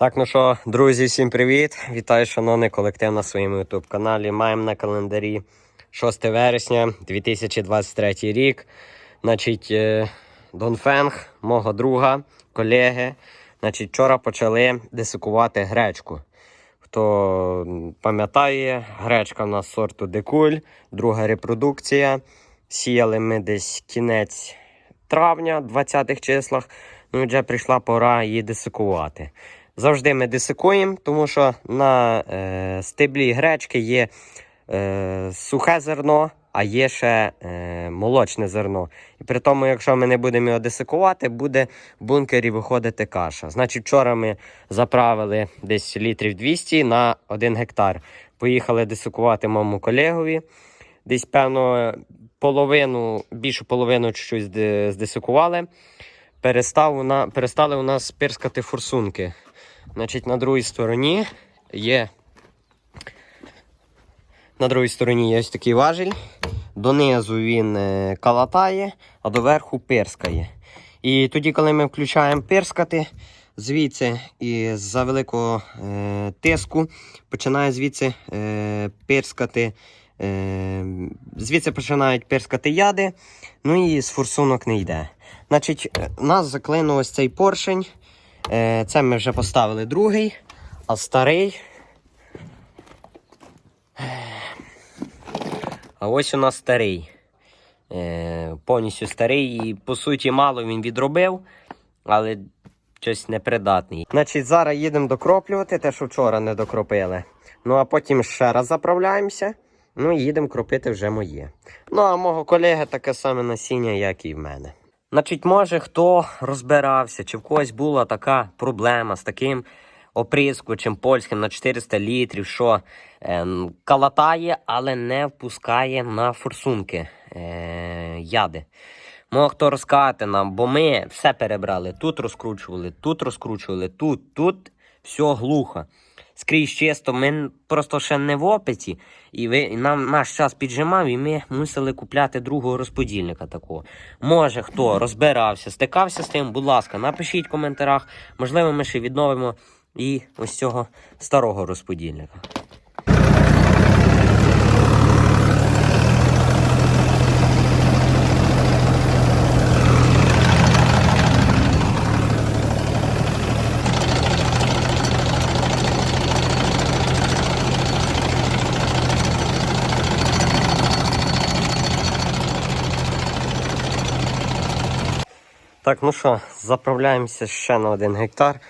Так, ну що, друзі, всім привіт! Вітаю, шановний колектив на своєму YouTube каналі. Маємо на календарі 6 вересня 2023 рік. Значить, е, Донфенг, мого друга, колеги. Значить, вчора почали десикувати гречку. Хто пам'ятає, гречка в нас сорту Декуль, друга репродукція. Сіяли ми десь кінець травня, 20-х числах. Ну вже прийшла пора її десикувати. Завжди ми десикуємо, тому що на е, стеблі гречки є е, сухе зерно, а є ще е, молочне зерно. І при тому, якщо ми не будемо його десикувати, буде в бункері виходити каша. Значить, вчора ми заправили десь літрів 200 на 1 гектар. Поїхали десикувати моєму колегові. Десь, певно, половину, більшу половину чуть-чуть. Перестав у на, перестали у нас пирскати форсунки. Значить, на другій стороні є. На другій стороні є ось такий важіль. Донизу він е, калатає, а доверху пирскає. І тоді, коли ми включаємо пирскати, звідси і за великого е, тиску починає звідси е, пирскати. Е, звідси починають пирскати яди, ну і з форсунок не йде. Значить, е, нас заклинув ось цей поршень. Е, Це ми вже поставили другий, а старий. А ось у нас старий. Е, Повністю старий і по суті мало він відробив, але щось непридатний. Значить, зараз їдемо докроплювати те, що вчора не докропили. Ну а потім ще раз заправляємося. Ну і їдемо кропити вже моє. Ну а мого колеги таке саме насіння, як і в мене. Значить, може хто розбирався, чи в когось була така проблема з таким оприскувачем польським на 400 літрів, що ем, калатає, але не впускає на форсунки е, яди. Може хто розкати нам, бо ми все перебрали. Тут розкручували, тут розкручували, тут, тут все глухо. Скрізь чисто, ми просто ще не в опиті, і ви, нам наш час піджимав, і ми мусили купляти другого розподільника такого. Може, хто розбирався, стикався з тим, будь ласка, напишіть в коментарях. Можливо, ми ще відновимо і ось цього старого розподільника. Так, ну що, заправляємося ще на один гектар.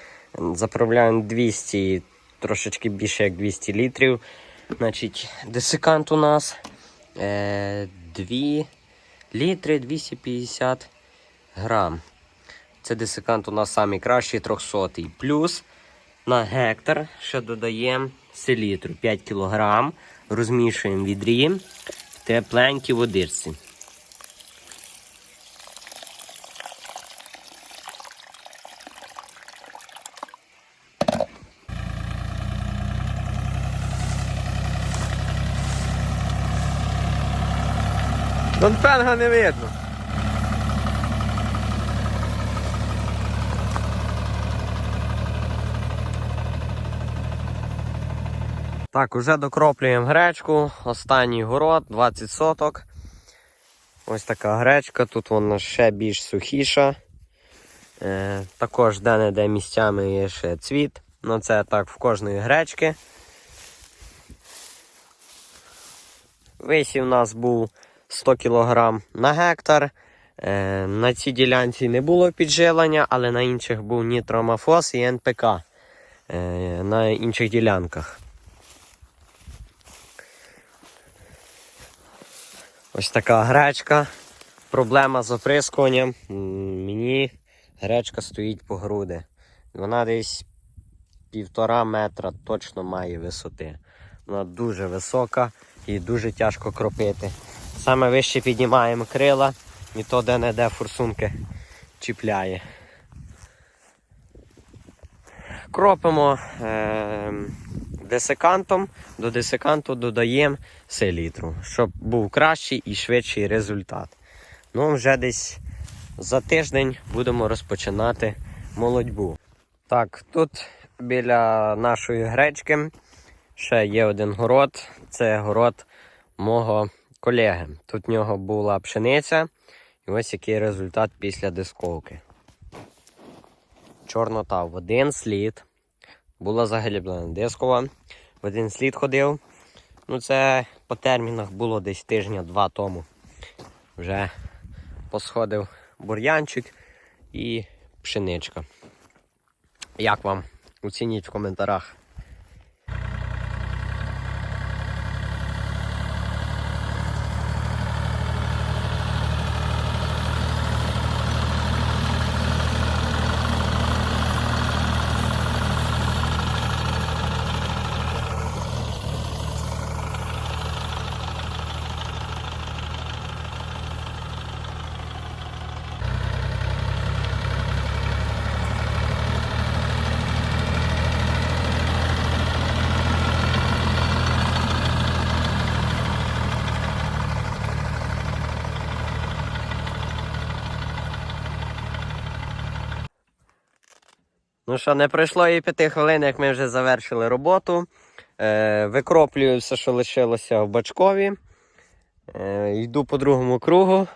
Заправляємо 200, трошечки більше як 200 літрів. Значить, десикант у нас е, 2 літри 250 грам. Це десикант у нас найкращий 300 Плюс на гектар ще додаємо селітру 5 кг. Розмішуємо відрі в тепленькій водичці. Донфенга не видно. Так, уже докроплюємо гречку. Останній город, 20 соток. Ось така гречка, тут вона ще більш сухіша. Е, також де-не-де місцями є ще цвіт. Ну це так в кожної гречки. Висів у нас був 100 кг на гектар. Е, на цій ділянці не було піджилення, але на інших був нітромафос і НПК е, на інших ділянках. Ось така гречка. Проблема з оприскуванням. Мені гречка стоїть по груди. Вона десь півтора метра точно має висоти. Вона дуже висока і дуже тяжко кропити. Саме вище піднімаємо крила, і то де-не-де форсунки чіпляє. Кропимо е, десикантом, до десиканту додаємо селітру, щоб був кращий і швидший результат. Ну, вже десь за тиждень будемо розпочинати молодьбу. Так, тут біля нашої гречки ще є один город. Це город мого колеги. Тут в нього була пшениця. І ось який результат після дисковки. Чорнота в один слід. Була загліблена дискова. В один слід ходив. Ну, це по термінах було десь тижня-два тому. Вже посходив бур'янчик і пшеничка. Як вам? Оцініть в коментарях. Ну що, не пройшло і п'яти хвилин, як ми вже завершили роботу. Е, викроплюю все, що лишилося в бачкові. Е, йду по другому кругу.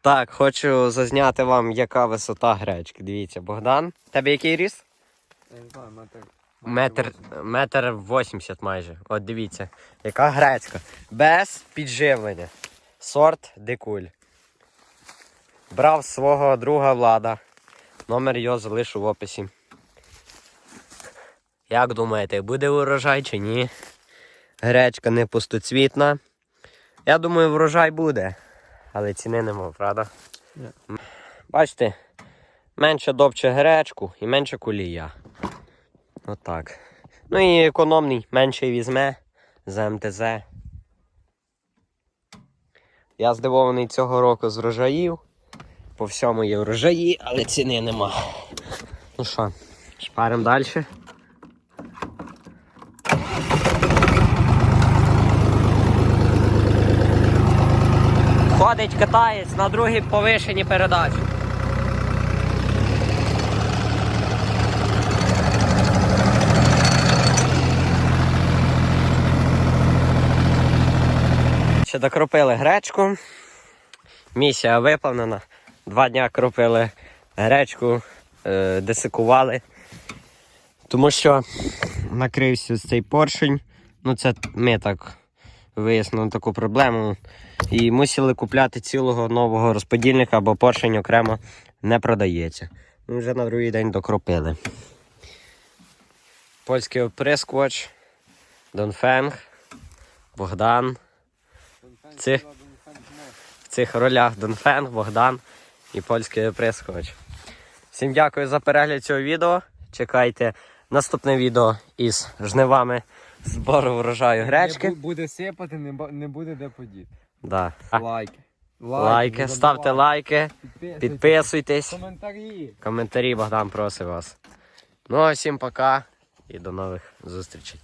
Так, хочу зазняти вам, яка висота гречки. Дивіться, Богдан. Тебе який ріст? Я не знаю, метр. Метр, метр 80 майже. От дивіться, яка гречка. Без підживлення. Сорт дикуль. Брав свого друга влада. Номер його залишу в описі. Як думаєте, буде урожай чи ні? Гречка не пустоцвітна. Я думаю, врожай буде. Але ціни нема, правда? Ні. Бачите, менше добче гречку і менше кулія. Отак. Ну і економний, менше візьме за МТЗ. Я здивований цього року з врожаїв. По всьому є врожаї, але ціни нема. Ну що, шпаримо далі. Ходить китаєць на другій повишенні передачі. Ще докропили гречку. Місія виповнена. Два дня кропили гречку, е, десикували. Тому що накрився цей поршень. Ну, це ми так вияснили таку проблему. І мусили купляти цілого нового розподільника, бо поршень окремо не продається. Ми вже на другий день докропили. Польський оприскувач, Донфенг, Богдан. Цих, в цих ролях Донфенг, Богдан і польський оприскувач. Всім дякую за перегляд цього відео. Чекайте наступне відео із жнивами збору врожаю гречки. Не буде сипати, не, буде де подіти. Да. Лайки. Лайки, не ставте лайки, Підписуйтесь. підписуйтесь. Коментарі. Коментарі Богдан просить вас. Ну а всім пока і до нових зустрічей.